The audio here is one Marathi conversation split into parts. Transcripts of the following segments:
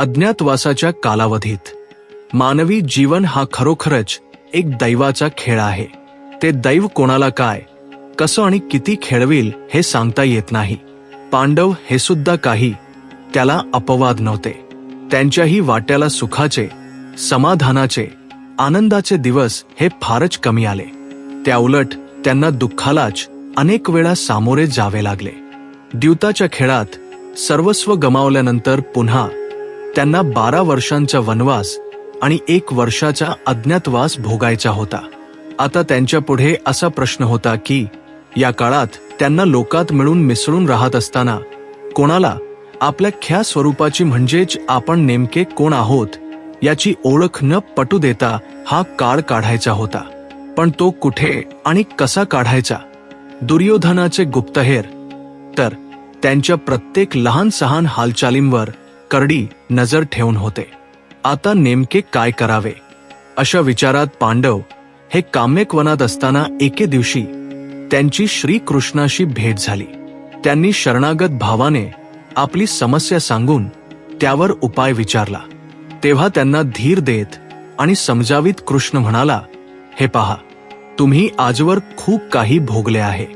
अज्ञातवासाच्या कालावधीत. मानवी जीवन हा खरोखरच एक दैवाचा खेळ आहे. ते दैव कोणाला काय कसं आणि किती खेळविल हे सांगता येत नाही. पांडव हे सुद्धा काही त्याला अपवाद नव्हते. त्यांच्याही वाट्याला सुखाचे समाधानाचे आनंदाचे दिवस हे फारच कमी आले. त्याउलट त्यांना दुःखालाच अनेक वेळा सामोरे जावे लागले. द्यूताच्या खेळात सर्वस्व गमावल्यानंतर पुन्हा त्यांना बारा वर्षांचा वनवास आणि एक वर्षाचा अज्ञातवास भोगायचा होता. आता त्यांच्या पुढे असा प्रश्न होता की या काळात त्यांना लोकात मिळून मिसळून राहत असताना कोणाला आपल्या ख्या स्वरूपाची म्हणजेच आपण नेमके कोण आहोत याची ओळख न पटू देता हा काळ काढायचा होता. पण तो कुठे आणि कसा काढायचा? दुर्योधनाचे गुप्तहेर. तर त्यांच्या प्रत्येक लहान सहान हालचालींवर करडी नजर ठेवून होते. आता नेमके काय करावे? अशा विचारात पांडव हे काम्यक वनात असताना एके दिवशी त्यांची श्रीकृष्णाशी भेट झाली. त्यांनी शरणागत भावाने आपली समस्या सांगून त्यावर उपाय विचारला. तेव्हा त्यांना धीर देत आणि समजावीत कृष्ण म्हणाला हे पहा तुम्ही आजवर खूप काही भोगले आहे.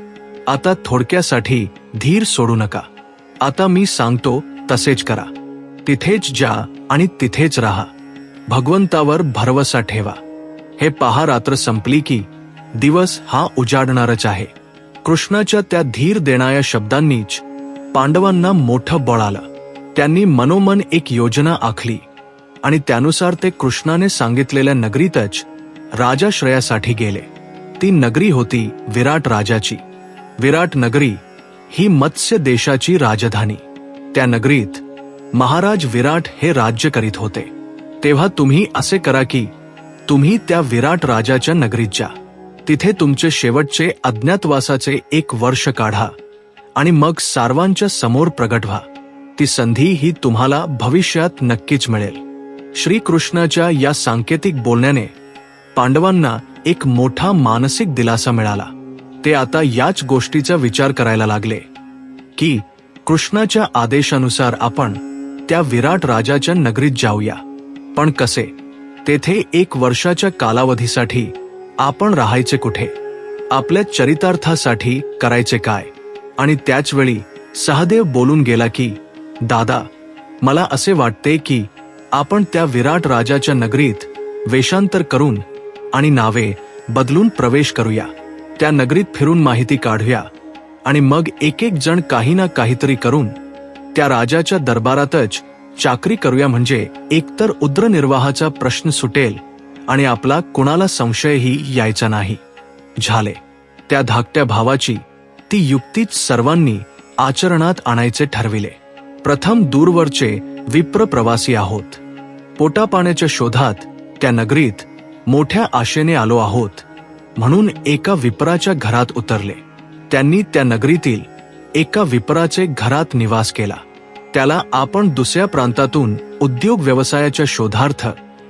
आता थोडक्यासाठी धीर सोडू नका. आता मी सांगतो तसेच करा. तिथेच जा आणि तिथेच राहा. भगवंतावर भरवसा ठेवा. हे पहा रात्र संपली की दिवस हा उजाडणारच आहे. कृष्णाच्या त्या धीर देणाऱ्या शब्दांनीच पांडवांना मोठं बळ आलं. त्यांनी मनोमन एक योजना आखली आणि त्यानुसार ते कृष्णाने सांगितलेल्या नगरीतच राजाश्रयासाठी गेले. ती नगरी होती विराट राजाची. विराट नगरी ही मत्स्य देशाची राजधानी. त्या नगरीत महाराज विराट हे राज्य करीत होते. तेव्हा तुम्ही असे करा की तुम्ही त्या विराट राजाच्या नगरीत जा. तिथे तुमचे शेवटचे अज्ञातवासाचे एक वर्ष काढा आणि मग सार्वांच्या समोर प्रगट व्हा. ती संधी ही तुम्हाला भविष्यात नक्कीच मिळेल. श्रीकृष्णाच्या या सांकेतिक बोलण्याने पांडवांना एक मोठा मानसिक दिलासा मिळाला. ते आता याच गोष्टीचा विचार करायला लागले की कृष्णाच्या आदेशानुसार आपण त्या विराट राजाच्या नगरीत जाऊया. पण कसे? तेथे एक वर्षाच्या कालावधीसाठी आपण राहायचे कुठे? आपल्या चरितार्थासाठी करायचे काय? आणि त्याचवेळी सहदेव बोलून गेला की दादा मला असे वाटते की आपण त्या विराट राजाच्या नगरीत वेषांतर करून आणि नावे बदलून प्रवेश करूया. त्या नगरीत फिरून माहिती काढूया. आणि मग एक एक जण काही ना काहीतरी करून त्या राजाच्या दरबारातच चाकरी करूया म्हणजे एकतर उद्रनिर्वाहाचा प्रश्न सुटेल आणि आपला कुणाला संशयही यायचा नाही. झाले. त्या धाकट्या भावाची ती युक्तीच सर्वांनी आचरणात आणायचे ठरविले. प्रथम दूरवरचे विप्र प्रवासी आहोत. पोटापाण्याच्या शोधात त्या नगरीत मोठ्या आशेने आलो आहोत. म्हणून एका विप्राच्या घरात उतरले. त्यांनी त्या नगरीतील एका विप्राचे घरात निवास केला. त्याला आपण दुसऱ्या प्रांतातून उद्योग व्यवसायाच्या शोधार्थ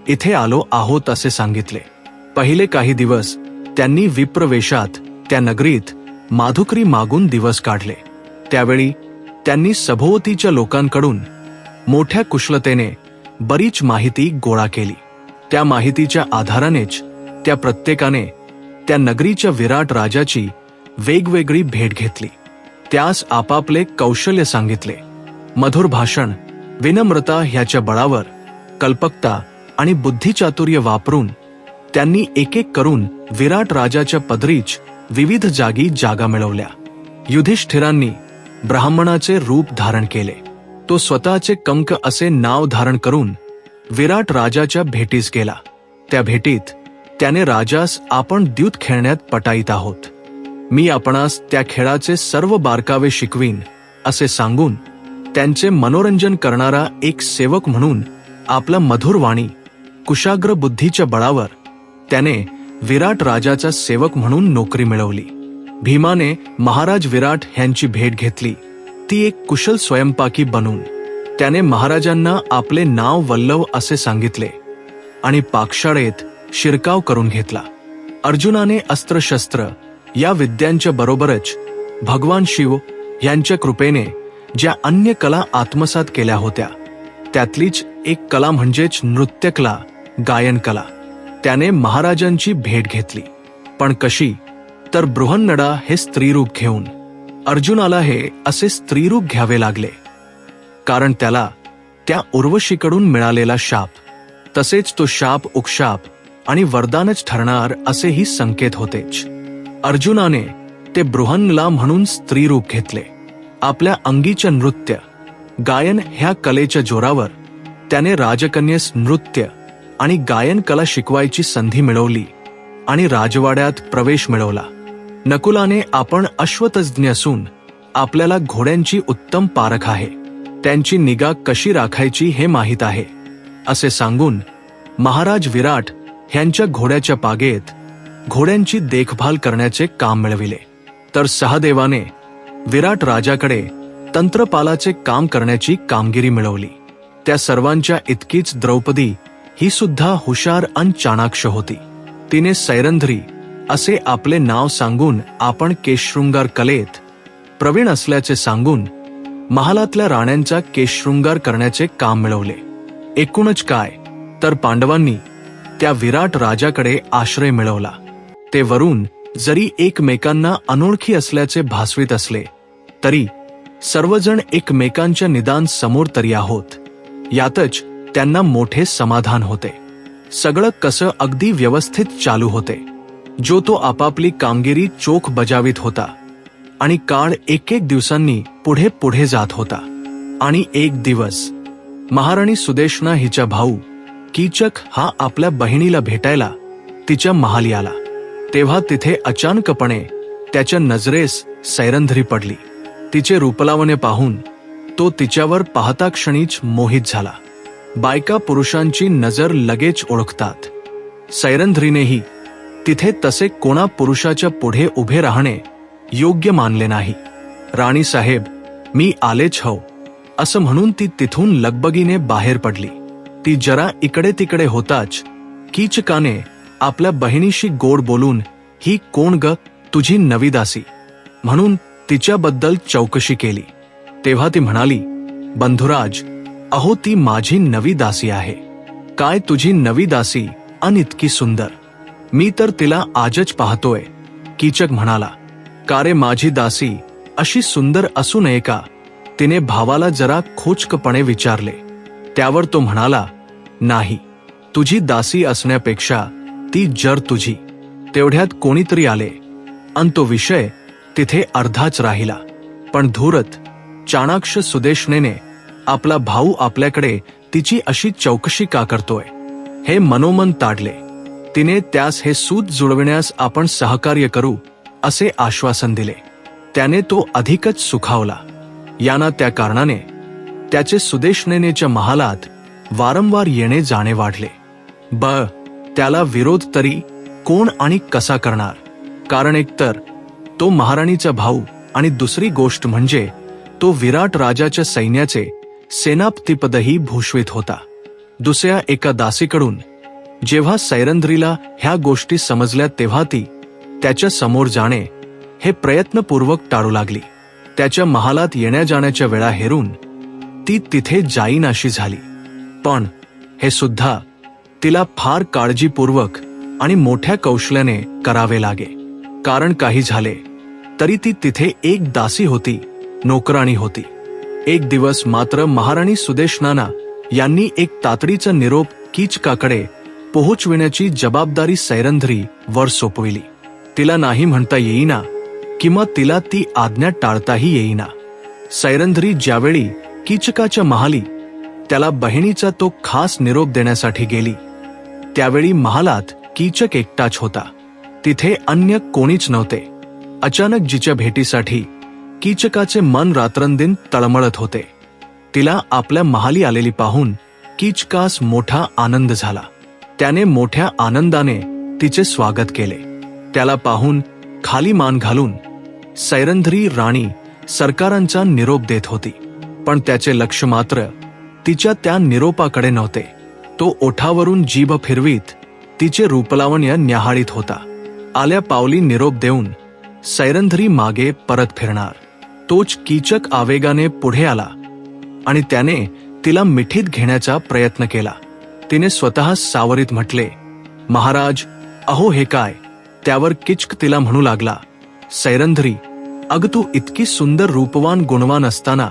इथे आलो आहोत असे सांगितले. पहिले काही दिवस त्यांनी विप्रवेशात त्या नगरीत माधुकरी मागून दिवस काढले. त्यावेळी त्यांनी सभोवतीच्या लोकांकडून मोठ्या कुशलतेने बरीच माहिती गोळा केली. त्या माहितीच्या आधारानेच त्या प्रत्येकाने त्या नगरीच्या विराट राजाची वेगवेगळी भेट घेतली. त्यास आपापले कौशल्य सांगितले. मधुर भाषण विनम्रता ह्याच्या बळावर कल्पकता आणि बुद्धिचातुर्य वापरून त्यांनी एक एक करून विराट राजाच्या पदरीच विविध जागी जागा मिळवल्या. युधिष्ठिरांनी ब्राह्मणाचे रूप धारण केले. तो स्वतःचे कंक असे नाव धारण करून विराट राजाच्या भेटीस गेला. त्या भेटीत त्याने राजास आपण द्यूत खेळण्यात पटाईत आहोत. मी आपणास त्या खेळाचे सर्व बारकावे शिकवीन असे सांगून त्यांचे मनोरंजन करणारा एक सेवक म्हणून आपला मधुर वाणी कुशाग्र बुद्धीच्या बळावर त्याने विराट राजाचा सेवक म्हणून नोकरी मिळवली. भीमाने महाराज विराट यांची भेट घेतली. ती एक कुशल स्वयंपाकी बनून त्याने महाराजांना आपले नाव वल्लव असे सांगितले आणि पाकशाळेत शिरकाव करून घेतला. अर्जुनाने अस्त्रशस्त्र या विद्यांच्या बरोबरच भगवान शिव यांच्या कृपेने ज्या अन्य कला आत्मसात केल्या होत्या त्यातलीच एक कला म्हणजेच नृत्यकला गायनकला त्याने महाराजांची भेट घेतली. पण कशी? तर बृहन्नडा हे स्त्रीरूप घेऊन. अर्जुनाला हे असे स्त्रीरूप घ्यावे लागले. कारण त्याला त्या उर्वशीकडून मिळालेला शाप तसेच तो शाप उक्षाप आणि वरदानच ठरणार असेही संकेत होतेच. अर्जुनाने ते बृहन्नला म्हणून स्त्रीरूप घेतले. आपल्या अंगीच्या नृत्य गायन ह्या कलेच्या जोरावर त्याने राजकन्येस नृत्य आणि गायन कला शिकवायची संधी मिळवली आणि राजवाड्यात प्रवेश मिळवला. नकुलाने आपण अश्वतज्ञ असून आपल्याला घोड्यांची उत्तम पारख आहे. त्यांची निगा कशी राखायची हे माहीत आहे असे सांगून महाराज विराट ह्यांच्या घोड्याच्या पागेत घोड्यांची देखभाल करण्याचे काम मिळविले. तर सहदेवाने विराट राजाकडे तंत्रपालाचे काम करण्याची कामगिरी मिळवली. त्या सर्वांच्या इतकीच द्रौपदी ही सुद्धा हुशार अन चाणाक्ष होती. तिने सैरंध्री असे आपले नाव सांगून आपण केशशृंगार कलेत प्रवीण असल्याचे सांगून महालातल्या राण्यांचा केशशृंगार करण्याचे काम मिळवले. एकूणच काय तर पांडवांनी त्या विराट राजाकडे आश्रय मिळवला. ते वरून जरी एकमेकांना अनोळखी असल्याचे भासवीत असले तरी सर्वजण एकमेकांच्या निदान समोर तरी आहोत. यातच त्यांना मोठे समाधान होते. सगळं कसं अगदी व्यवस्थित चालू होते. जो तो आपापली कामगिरी चोख बजावित होता आणि काळ एक एक दिवसांनी पुढे पुढे जात होता. आणि एक दिवस महाराणी सुदेशना हिचा भाऊ कीचक हा आपल्या बहिणीला भेटायला तिच्या महाली आला तेव्हा तिथे अचानकपणे त्याच्या नजरेस सैरंधरी पडली. तिचे रूपलावणे पाहून तो तिच्यावर पाहता क्षणीच मोहित झाला. बायका पुरुषांची नजर लगेच ओळखतात. सैरंध्रीनेही तिथे तसे कोणा पुरुषाच्या पुढे उभे राहणे योग्य मानले नाही. राणी साहेब मी आलेच हो. असं म्हणून ती तिथून लगबगीने बाहेर पडली. ती जरा इकडे तिकडे होताच कीचकाने आपल्या बहिणीशी गोड बोलून ही कोण ग? तुझी नवी दासी. म्हणून तिच्याबद्दल चौकशी केली. तेव्हा ती म्हणाली बंधुराज अहो ती माझी नवी दासी आहे. काय तुझी नवी दासी अन इतकी सुंदर. मी तर तिला आजच पाहतोय. कीचक म्हणाला का रे माझी दासी अशी सुंदर असू नये का? तिने भावाला जरा खोचकपणे विचारले. त्यावर तो म्हणाला नाही. तुझी दासी असण्यापेक्षा ती जर तुझी. तेवढ्यात कोणीतरी आले. अन तो विषय तिथे अर्धाच राहिला. पण धूरत चाणाक्ष सुदेशनेने आपला भाऊ आपल्याकडे तिची अशी चौकशी का करतोय? हे मनोमन ताडले. तिने त्यास हे सूत जुळविण्यास आपण सहकार्य करू असे आश्वासन दिले. त्याने तो अधिकच सुखावला. याना त्या कारणाने त्याचे सुदेशनेनेच्या महालात वारंवार येणे जाणे वाढले. ब त्याला विरोध तरी कोण आणि कसा करणार? कारण एकतर तो महाराणीचा भाऊ आणि दुसरी गोष्ट म्हणजे तो विराट राजाच्या सैन्याचे सेनापतीपदही भूषवित होता. दुसऱ्या एका दासीकडून जेव्हा सैरंध्रीला ह्या गोष्टी समजल्या तेव्हा ती त्याच्यासमोर जाणे हे प्रयत्नपूर्वक टाळू लागली. त्याच्या महालात येण्या जाण्याच्या वेळा हेरून ती तिथे जाईनाशी झाली. पण हे सुद्धा तिला फार काळजीपूर्वक आणि मोठ्या कौशल्याने करावे लागे. कारण काही झाले तरी ती तिथे एक दासी होती नोकराणी होती. एक दिवस मात्र महाराणी सुदेशनाना यांनी एक तातडीचा निरोप किचकाकडे पोहोचविण्याची जबाबदारी सैरंध्री वर सोपविली. तिला नाही म्हणता येईना किंवा तिला ती आज्ञा टाळताही येईना. सैरंधरी ज्यावेळी किचकाच्या महाली त्याला बहिणीचा तो खास निरोप देण्यासाठी गेली. त्यावेळी महालात कीचक एकटाच होता. तिथे अन्य कोणीच नव्हते. अचानक जिच्या भेटीसाठी कीचकाचे मन रात्रंदिन तळमळत होते. तिला आपल्या महाली आलेली पाहून कीचकास मोठा आनंद झाला. त्याने मोठ्या आनंदाने तिचे स्वागत केले. त्याला पाहून खाली मान घालून सैरंधरी राणी सरकारांचा निरोप देत होती. पण त्याचे लक्ष मात्र तिच्या त्या निरोपाकडे नव्हते. तो ओठावरून जीभ फिरवीत तिचे रूपलावण्य न्याहाळीत होता. आल्या पावली निरोप देऊन सैरंधरी मागे परत फिरणार. तोच कीचक आवेगाने पुढे आला आणि त्याने तिला मिठीत घेण्याचा प्रयत्न केला. तिने स्वतः सावरीत म्हटले महाराज अहो हे काय? त्यावर किचक तिला म्हणू लागला. सैरंधरी अग तू इतकी सुंदर रूपवान गुणवान असताना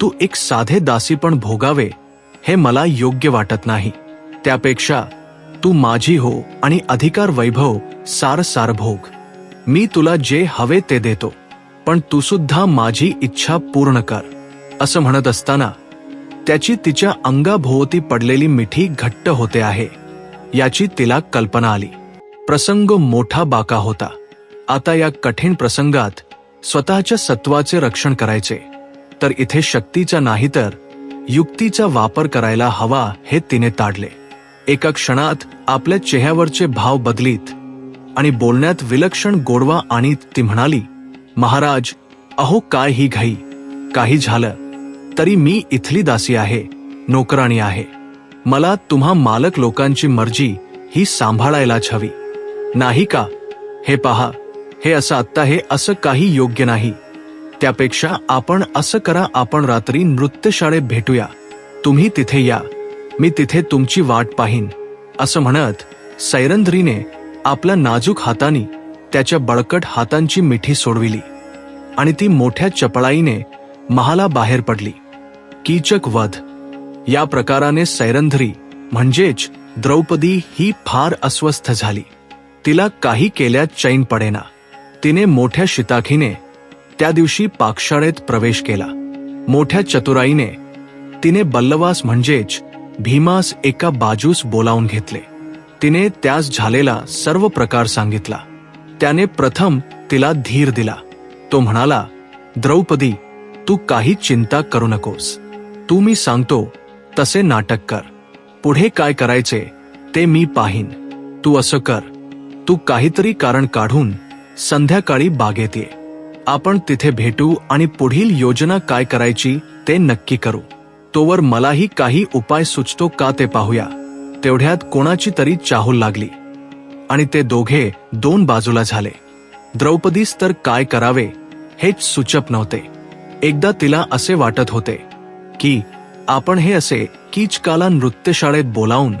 तू एक साधे दासी पण भोगावे हे मला योग्य वाटत नाही. त्यापेक्षा तू माझी हो आणि अधिकार वैभव सार सार भोग मी तुला जे हवे ते देतो पण तू सुद्धा माझी इच्छा पूर्ण कर असं म्हणत असताना त्याची तिच्या अंगाभोवती पडलेली मिठी घट्ट होते आहे. याची तिला कल्पना आली. प्रसंग मोठा बाका होता. आता या कठीण प्रसंगात स्वतःच्या सत्वाचे रक्षण करायचे. तर इथे शक्तीचा नाही तर युक्तीचा वापर करायला हवा हे तिने ताडले. एका क्षणात आपल्या चेहऱ्यावरचे भाव बदलीत आणि बोलण्यात विलक्षण गोडवा आणि ती म्हणाली महाराज अहो काय ही घाई. काही झालं. तरी मी इथली दासी आहे नोकराणी आहे. मला तुम्हा मालक लोकांची मर्जी ही सांभाळायलाच हवी. नाही का? हे पहा हे असं आत्ता हे असं काही योग्य नाही. त्यापेक्षा आपण असं करा आपण रात्री नृत्यशाळेत भेटूया. तुम्ही तिथे या. मी तिथे तुमची वाट पाहीन. असं म्हणत सैरंध्रीने आपल्या नाजूक हातानी त्याच्या बळकट हातांची मिठी सोडविली आणि ती मोठ्या चपळाईने महाला बाहेर पडली. कीचक वध. या प्रकाराने सैरंध्री म्हणजेच द्रौपदी ही फार अस्वस्थ झाली. तिला काही केल्यात चैन पडेना. तिने मोठ्या शिताखीने त्या दिवशी पाकशाळेत प्रवेश केला. मोठ्या चतुराईने तिने बल्लवास म्हणजेच भीमास एका बाजूस बोलावून घेतले. तिने त्यास झालेला सर्व प्रकार सांगितला. त्याने प्रथम तिला धीर दिला. तो म्हणाला द्रौपदी तू काही चिंता करू नकोस. तू मी सांगतो तसे नाटक कर. पुढे काय करायचे ते मी पाहीन. तू असं कर. तू काहीतरी कारण काढून संध्याकाळी बागेत ये. आपण तिथे भेटू आणि पुढील योजना काय करायची ते नक्की करू. तोवर मलाही काही उपाय सुचतो का ते पाहूया. तेवढ्यात कोणाची तरी चाहूल लागली. आणि ते दोघे दोन बाजूला झाले. द्रौपदीस तर काय करावे हेच सुचप नव्हते. एकदा तिला असे वाटत होते की आपण हे असे कीचकाला नृत्यशाळेत बोलावून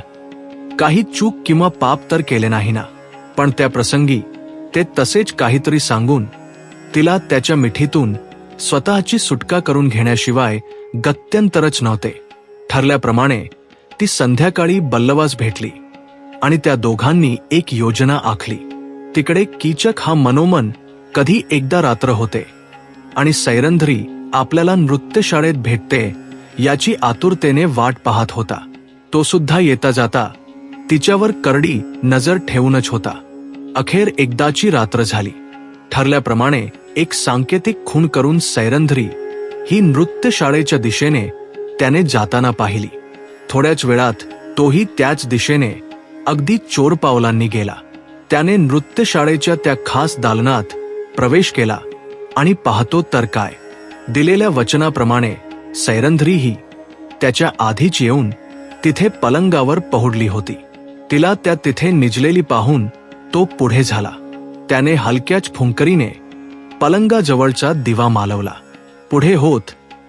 काही चूक किंवा पाप तर केले नाही ना. पण त्या प्रसंगी ते तसेच काहीतरी सांगून तिला त्याच्या मिठीतून स्वतःची सुटका करून घेण्याशिवाय गत्यंतरच नव्हते. ठरल्याप्रमाणे ती संध्याकाळी बल्लवास भेटली आणि त्या दोघांनी एक योजना आखली. तिकडे कीचक हा मनोमन कधी एकदा रात्र होते आणि सैरंधरी आपल्याला नृत्यशाळेत भेटते याची आतुरतेने वाट पाहत होता. तो सुद्धा येता जाता तिच्यावर करडी नजर ठेवूनच होता. अखेर एकदाची रात्र झाली. ठरल्याप्रमाणे एक सांकेतिक खूण करून सैरंध्री ही नृत्यशाळेच्या दिशेने त्याने जाताना पाहिली. थोड्याच वेळात तोही त्याच दिशेने अगदी चोर पावलांनी गेला. त्याने नृत्यशाळेच्या त्या खास दालनात प्रवेश केला आणि पाहतो तर काय दिलेल्या वचनाप्रमाणे सैरंध्रीही त्याच्या आधीच येऊन तिथे पलंगावर पहुडली होती. तिला त्या तिथे निजलेली पाहून तो पुढे झाला. त्याने हलक्याच फुंकरीने पलंगाजवळचा दिवा मालवला. पुढे होत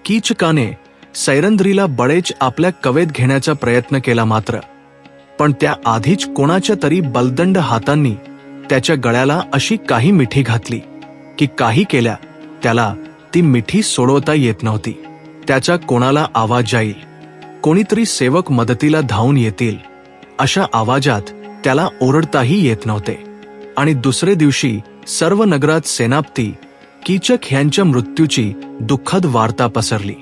कीचकाने सैरंद्रीला बळेच आपल्या कवेत घेण्याचा प्रयत्न केला मात्र. पण त्या आधीच कोणाच्या तरी बलदंड हातांनी त्याच्या गळ्याला अशी काही मिठी घातली की काही केल्या त्याला ती मिठी सोडवता येत नव्हती. त्याचा कोणाला आवाज जाईल कोणीतरी सेवक मदतीला धावून येतील अशा आवाजात त्याला ओरडताही येत नव्हते. आणि दुसरे दिवशी सर्व नगरात सेनापती कीचक ह्यांच्या मृत्यूची दुःखद वार्ता पसरली.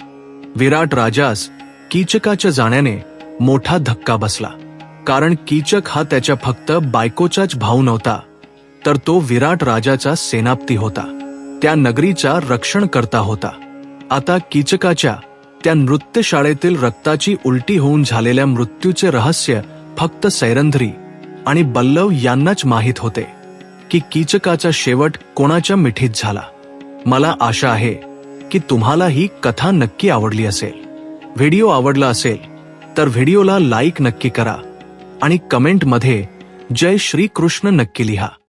विराट राजास कीचकाच्या जाण्याने मोठा धक्का बसला. कारण कीचक हा त्याच्या फक्त बायकोचाच भाऊ नव्हता तर तो विराट राजाचा सेनापती होता. त्या नगरीचा रक्षण करता होता. आता कीचकाच्या त्या नृत्यशाळेतील रक्ताची उलटी होऊन झालेल्या मृत्यूचे रहस्य फक्त सैरंध्री आणि बल्लव यांनाच माहीत होते की कीचकाचा शेवट कोणाच्या मिठीत झाला. मला आशा आहे की तुम्हाला ही कथा नक्की आवडली असेल. व्हिडिओ आवडला असेल तर व्हिडिओला लाईक नक्की करा आणि कमेंटमध्ये जय श्री कृष्ण नक्की लिहा.